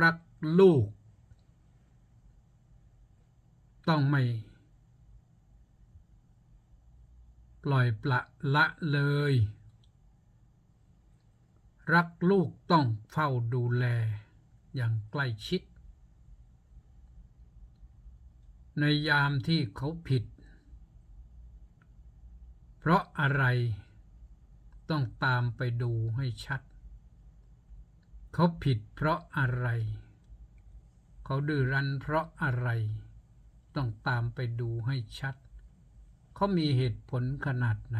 รักลูก ต้องไม่ ปล่อยปละละเลย รักลูกต้องเฝ้าดูแลอย่างใกล้ชิด ในยามที่เขาผิด เพราะอะไรต้องตามไปดูให้ชัด เขาผิดเพราะอะไร เขาดื้อรั้นเพราะอะไร ต้องตามไปดูให้ชัด เขามีเหตุผลขนาดไหน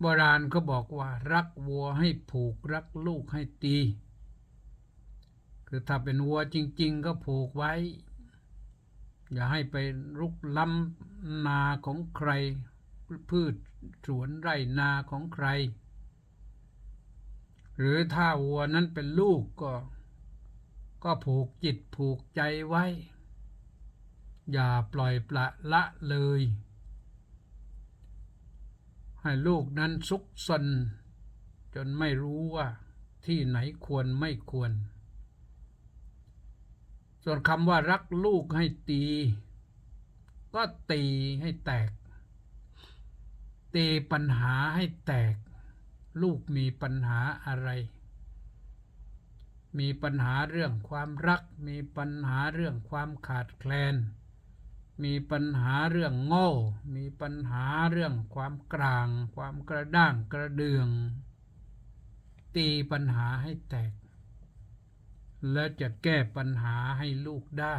โบราณเขาบอกว่ารักวัวให้ผูกรักลูกให้ตี คือถ้าเป็นวัวจริง ๆ ก็ผูกไว้ อย่าให้ไปรุกล้ำนาของใคร พืชสวนไร่นาของใคร หรือถ้าวัวนั้นเป็นลูกก็ ก็ผูกจิตผูกใจไว้ อย่าปล่อยปละละเลย ให้ลูกนั้นซุกซนจนไม่รู้ว่าที่ไหนควรไม่ควร ส่วนคำว่ารักลูกให้ตี ก็ตีให้แตก ตีปัญหาให้แตก ลูกมีปัญหาอะไร มีปัญหาเรื่องความรัก มีปัญหาเรื่องความขาดแคลน มีปัญหาเรื่องโง่ มีปัญหาเรื่องความกลาง ความกระด้างกระเดือง ตีปัญหาให้แตก และจะแก้ปัญหาให้ลูกได้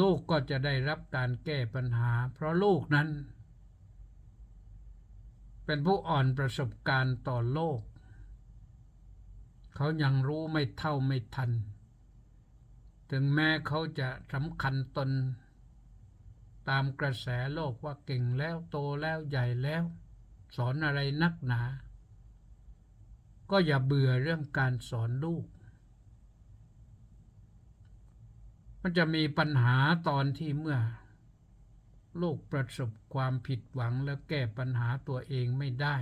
ลูกก็จะได้รับการแก้ปัญหา เพราะลูกนั้น เป็นผู้อ่อนประสบการณ์ต่อโลก เขายังรู้ไม่เท่าไม่ทัน ถึงแม้เขาจะสำคัญตน ตามกระแสโลกว่าเก่งแล้วโตแล้วใหญ่แล้ว สอนอะไรนักหนา ก็อย่าเบื่อเรื่องการสอนลูก มันจะมีปัญหาตอนที่เมื่อ โลกประสบความผิดหวังแล้วแก้ปัญหาตัวเองไม่ได้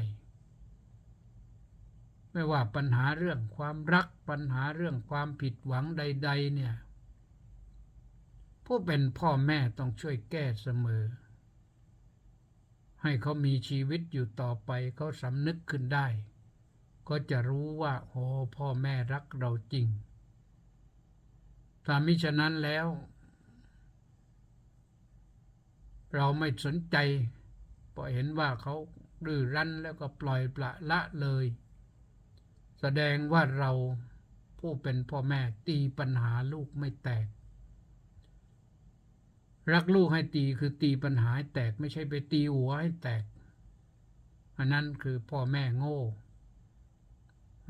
ไม่ว่าปัญหาเรื่องความรักปัญหาเรื่องความผิดหวังใด ๆ เนี่ย ผู้เป็นพ่อแม่ต้องช่วยแก้เสมอ ให้เขามีชีวิตอยู่ต่อไปเขาสำนึกขึ้นได้ ก็จะรู้ว่าโอ้พ่อแม่รักเราจริงถ้ามิฉะนั้นแล้ว เราไม่สนใจพอเห็นว่าเขาดื้อรั้นแล้วก็ปล่อยปละละเลย แสดงว่าเราผู้เป็นพ่อแม่ตีปัญหาลูกไม่แตก รักลูกให้ตีคือตีปัญหาให้แตกไม่ใช่ไปตีหัวให้แตก อันนั้นคือพ่อแม่โง่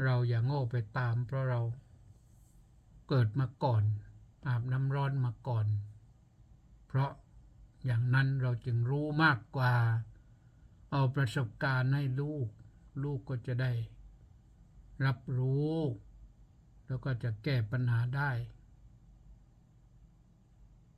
เราอย่าโง่ไปตาม เพราะเราเกิดมาก่อนอาบน้ำร้อนมาก่อน เพราะ อย่างนั้นเราจึงรู้มากกว่า เอาประสบการณ์ให้ลูก ลูกก็จะได้ รับรู้ แล้วก็จะแก้ปัญหาได้